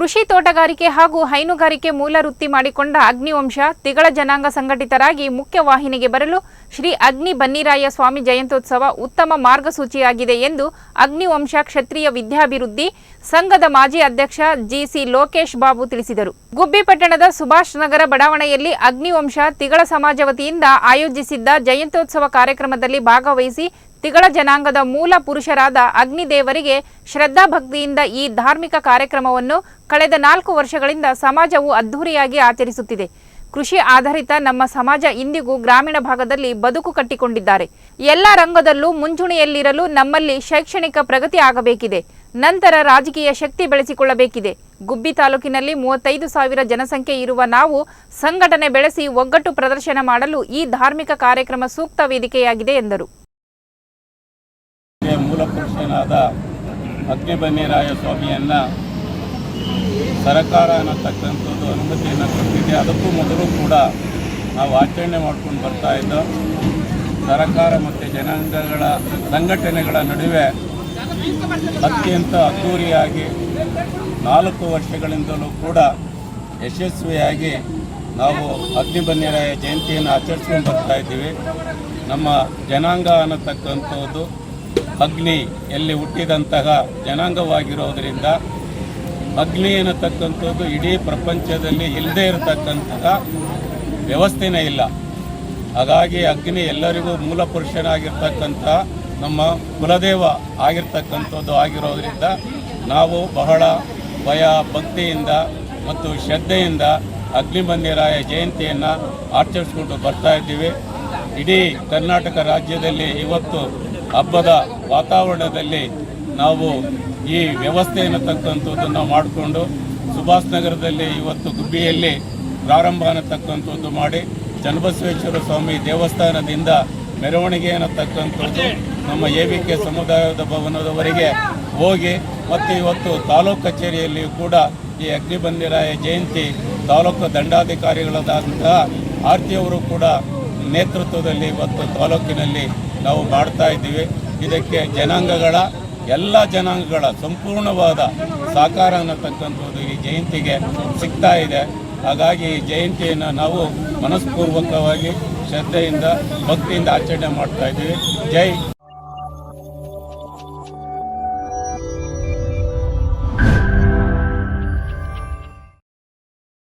ಕೃಷಿ ತೋಟಗಾರಿಕೆ ಹಾಗೂ ಹೈನುಗಾರಿಕೆ ಮೂಲ ವೃತ್ತಿ ಮಾಡಿಕೊಂಡ ಅಗ್ನಿವಂಶ ತಿಗಳ ಜನಾಂಗ ಸಂಘಟಿತರಾಗಿ ಮುಖ್ಯ ವಾಹಿನಿಗೆ ಬರಲು ಶ್ರೀ ಅಗ್ನಿ ಬನ್ನಿರಾಯ ಸ್ವಾಮಿ ಜಯಂತ್ಯೋತ್ಸವ ಉತ್ತಮ ಮಾರ್ಗಸೂಚಿಯಾಗಿದೆ ಎಂದು ಅಗ್ನಿವಂಶ ಕ್ಷತ್ರಿಯ ವಿದ್ಯಾಭಿವೃದ್ಧಿ ಸಂಘದ ಮಾಜಿ ಅಧ್ಯಕ್ಷ ಜಿಸಿ ಲೋಕೇಶ್ ಬಾಬು ತಿಳಿಸಿದರು. ಗುಬ್ಬಿಪಟ್ಟಣದ ಸುಭಾಷ್ ನಗರ ಬಡಾವಣೆಯಲ್ಲಿ ಅಗ್ನಿವಂಶ ತಿಗಳ ಸಮಾಜ ವತಿಯಿಂದ ಆಯೋಜಿಸಿದ್ದ ಜಯಂತ್ಯೋತ್ಸವ ಕಾರ್ಯಕ್ರಮದಲ್ಲಿ ಭಾಗವಹಿಸಿ ತಿಗಳ ಜನಾಂಗದ ಮೂಲ ಪುರುಷರಾದ ಅಗ್ನಿದೇವರಿಗೆ ಶ್ರದ್ಧಾಭಕ್ತಿಯಿಂದ ಈ ಧಾರ್ಮಿಕ ಕಾರ್ಯಕ್ರಮವನ್ನು ಕಳೆದ ನಾಲ್ಕು ವರ್ಷಗಳಿಂದ ಸಮಾಜವು ಅದ್ಧೂರಿಯಾಗಿ ಆಚರಿಸುತ್ತಿದೆ. ಕೃಷಿ ಆಧಾರಿತ ನಮ್ಮ ಸಮಾಜ ಇಂದಿಗೂ ಗ್ರಾಮೀಣ ಭಾಗದಲ್ಲಿ ಬದುಕು ಕಟ್ಟಿಕೊಂಡಿದ್ದಾರೆ. ಎಲ್ಲ ರಂಗದಲ್ಲೂ ಮುಂಚೂಣಿಯಲ್ಲಿರಲು ನಮ್ಮಲ್ಲಿ ಶೈಕ್ಷಣಿಕ ಪ್ರಗತಿ ಆಗಬೇಕಿದೆ. ನಂತರ ರಾಜಕೀಯ ಶಕ್ತಿ ಬೆಳೆಸಿಕೊಳ್ಳಬೇಕಿದೆ. ಗುಬ್ಬಿ ತಾಲೂಕಿನಲ್ಲಿ ಮೂವತ್ತೈದು ಸಾವಿರ ಜನಸಂಖ್ಯೆ ಇರುವ ನಾವು ಸಂಘಟನೆ ಬೆಳೆಸಿ ಒಗ್ಗಟ್ಟು ಪ್ರದರ್ಶನ ಮಾಡಲು ಈ ಧಾರ್ಮಿಕ ಕಾರ್ಯಕ್ರಮ ಸೂಕ್ತ ವೇದಿಕೆಯಾಗಿದೆ ಎಂದರು. ಪುರುಷನಾದ ಅಗ್ನಿಬನ್ನಿರಾಯ ಸ್ವಾಮಿಯನ್ನು ಸರಕಾರ ಅನ್ನತಕ್ಕಂಥದ್ದು ಅನುಮತಿಯನ್ನು ಕೊಟ್ಟಿದೆ. ಅದಕ್ಕೂ ಮೊದಲು ಕೂಡ ನಾವು ಆಚರಣೆ ಮಾಡ್ಕೊಂಡು ಬರ್ತಾ ಇದ್ದೋ ಸರ್ಕಾರ ಮತ್ತು ಜನಾಂಗಗಳ ಸಂಘಟನೆಗಳ ನಡುವೆ ಅತ್ಯಂತ ಅದ್ದೂರಿಯಾಗಿ ನಾಲ್ಕು ವರ್ಷಗಳಿಂದಲೂ ಕೂಡ ಯಶಸ್ವಿಯಾಗಿ ನಾವು ಅಗ್ನಿಬನ್ನಿರಾಯ ಜಯಂತಿಯನ್ನು ಆಚರಿಸ್ಕೊಂಡು ಬರ್ತಾ ಇದ್ದೀವಿ. ನಮ್ಮ ಜನಾಂಗ ಅನ್ನತಕ್ಕಂಥದ್ದು ಅಗ್ನಿ ಎಲ್ಲಿ ಹುಟ್ಟಿದಂತಹ ಜನಾಂಗವಾಗಿರೋದರಿಂದ ಅಗ್ನಿ ಅನ್ನತಕ್ಕಂಥದ್ದು ಇಡೀ ಪ್ರಪಂಚದಲ್ಲಿ ಇಲ್ಲದೇ ಇರತಕ್ಕಂತಹ ವ್ಯವಸ್ಥೆನೇ ಇಲ್ಲ. ಹಾಗಾಗಿ ಅಗ್ನಿ ಎಲ್ಲರಿಗೂ ಮೂಲ ಪುರುಷನಾಗಿರ್ತಕ್ಕಂಥ ನಮ್ಮ ಕುಲದೇವ ಆಗಿರ್ತಕ್ಕಂಥದ್ದು ಆಗಿರೋದ್ರಿಂದ ನಾವು ಬಹಳ ಭಯ, ಭಕ್ತಿಯಿಂದ ಮತ್ತು ಶ್ರದ್ಧೆಯಿಂದ ಅಗ್ನಿಬಂದಿರಾಯ ಜಯಂತಿಯನ್ನು ಆಚರಿಸ್ಕೊಂಡು ಬರ್ತಾ ಇದ್ದೀವಿ. ಇಡೀ ಕರ್ನಾಟಕ ರಾಜ್ಯದಲ್ಲಿ ಇವತ್ತು ಹಬ್ಬದ ವಾತಾವರಣದಲ್ಲಿ ನಾವು ಈ ವ್ಯವಸ್ಥೆ ಅನ್ನತಕ್ಕಂಥದ್ದನ್ನು ಮಾಡಿಕೊಂಡು ಸುಭಾಷ್ ನಗರದಲ್ಲಿ ಇವತ್ತು ಗುಬ್ಬಿಯಲ್ಲಿ ಪ್ರಾರಂಭ ಅನ್ನತಕ್ಕಂಥದ್ದು ಮಾಡಿ ಚನ್ನಬಸವೇಶ್ವರ ಸ್ವಾಮಿ ದೇವಸ್ಥಾನದಿಂದ ಮೆರವಣಿಗೆ ಅನ್ನತಕ್ಕಂಥದ್ದು ನಮ್ಮ ಎ ವಿ ಕೆ ಸಮುದಾಯದ ಭವನದವರೆಗೆ ಹೋಗಿ ಮತ್ತು ಇವತ್ತು ತಾಲೂಕು ಕಚೇರಿಯಲ್ಲಿಯೂ ಕೂಡ ಈ ಅಗ್ನಿಬಂದಿರಾಯ ಜಯಂತಿ ತಾಲೂಕು ದಂಡಾಧಿಕಾರಿಗಳಾದಂತಹ ಆರ್ತಿಯವರು ಕೂಡ ನೇತೃತ್ವದಲ್ಲಿ ಇವತ್ತು ತಾಲೂಕಿನಲ್ಲಿ ನಾವು ಮಾಡ್ತಾ ಇದ್ದೀವಿ. ಇದಕ್ಕೆ ಜನಾಂಗಗಳ, ಎಲ್ಲ ಜನಾಂಗಗಳ ಸಂಪೂರ್ಣವಾದ ಸಹಕಾರ ಅನ್ನತಕ್ಕಂಥದ್ದು ಈ ಜಯಂತಿಗೆ ಸಿಗ್ತಾ ಇದೆ. ಹಾಗಾಗಿ ಈ ಜಯಂತಿಯನ್ನು ನಾವು ಮನಸ್ಪೂರ್ವಕವಾಗಿ ಶ್ರದ್ಧೆಯಿಂದ, ಭಕ್ತಿಯಿಂದ ಆಚರಣೆ ಮಾಡ್ತಾ ಇದ್ದೀವಿ. ಜೈ